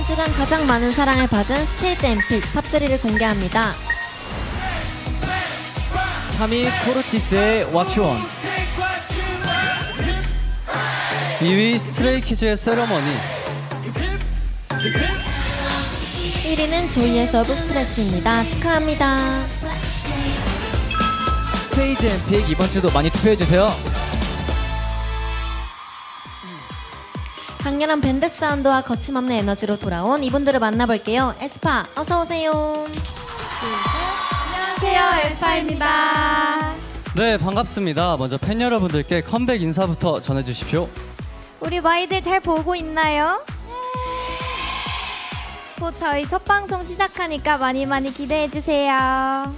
한 주간 가장 많은 사랑을 받은 스테이지 엠픽 탑3를 공개합니다. 3위 코르티스의 Want 2위 스트레이키즈의 세러머니 1위는 조이의 서브 스프레시입니다. 축하합니다. 스테이지 엠픽 이번 주도 많이 투표해주세요 강렬한 밴드 사운드와 거침없는 에너지로 돌아온 이분들을 만나볼게요. 에스파, 어서 오세요. 안녕하세요 에스파입니다. 네 반갑습니다 먼저 팬 여러분들께 컴백 인사부터 전해주십시오 우리 마이들 잘 보고 있나요? 곧 저희 첫 방송 시작하니까 많이 많이 기대해 주세요.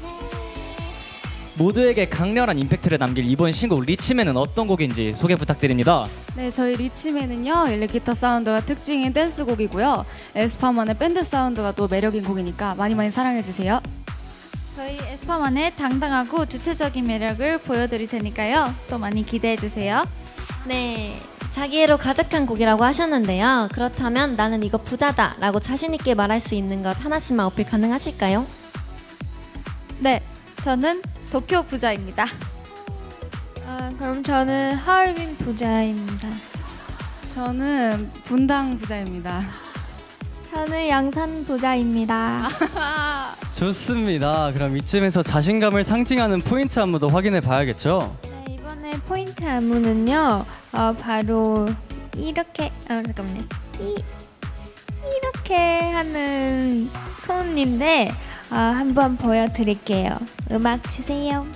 모두에게 강렬한 임팩트를 남길 이번 신곡 리치맨은 어떤 곡인지 소개 부탁드립니다 네, 저희 리치맨은요 일렉기타 사운드가 특징인 댄스곡이고요. 에스파만의 밴드 사운드가 또 매력인 곡이니까 많이 많이 사랑해 주세요. 저희 에스파만의 당당하고 주체적인 매력을 보여드릴 테니까요. 또 많이 기대해 주세요. 네. 자기애로 가득한 곡이라고 하셨는데요. 그렇다면 나는 이거 부자다 라고 자신있게 말할 수 있는 것 하나씩만 어필 가능하실까요? 네, 저는 도쿄 부자입니다. 아, 그럼 저는 하얼빈 부자입니다. 저는 분당 부자입니다. 저는 양산 부자입니다. 좋습니다 그럼 이쯤에서 자신감을 상징하는 포인트 안무도 확인해 봐야겠죠 네, 이번에 포인트 안무는요. 어, 바로 이렇게 아 잠깐만요. 이 이렇게 하는 손인데 어, 한번 보여드릴게요. 음악 주세요.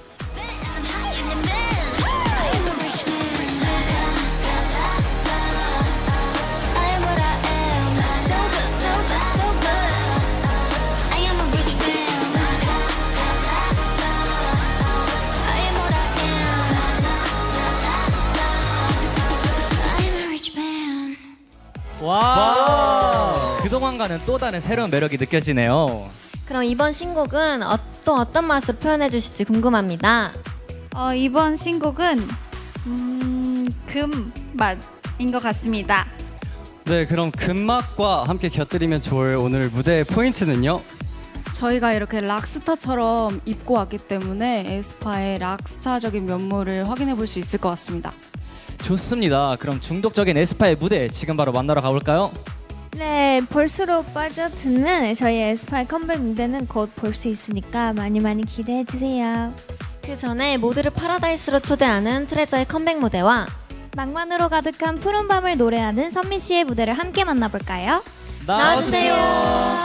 와 그동안과는 또 다른 새로운 매력이 느껴지네요 그럼 이번 신곡은 어, 또 어떤 맛으로 표현해 주실지 궁금합니다. 어, 이번 신곡은 음, 금 맛인 것 같습니다. 네 그럼 금막과 함께 곁들이면 좋을 오늘 무대의 포인트는요 저희가 이렇게 락스타처럼 입고 왔기 때문에 에스파의 락스타적인 면모를 확인해 볼 수 있을 것 같습니다. 좋습니다 그럼 중독적인 에스파의 무대 지금 바로 만나러 가볼까요? 네, 볼수록 빠져드는 저희 에스파의 컴백 무대는 곧 볼 수 있으니까 많이 많이 기대해 주세요. 그 전에 모두를 파라다이스로 초대하는 트레저의 컴백 무대와 낭만으로 가득한 푸른 밤을 노래하는 선미 씨의 무대를 함께 만나볼까요? 나와주세요.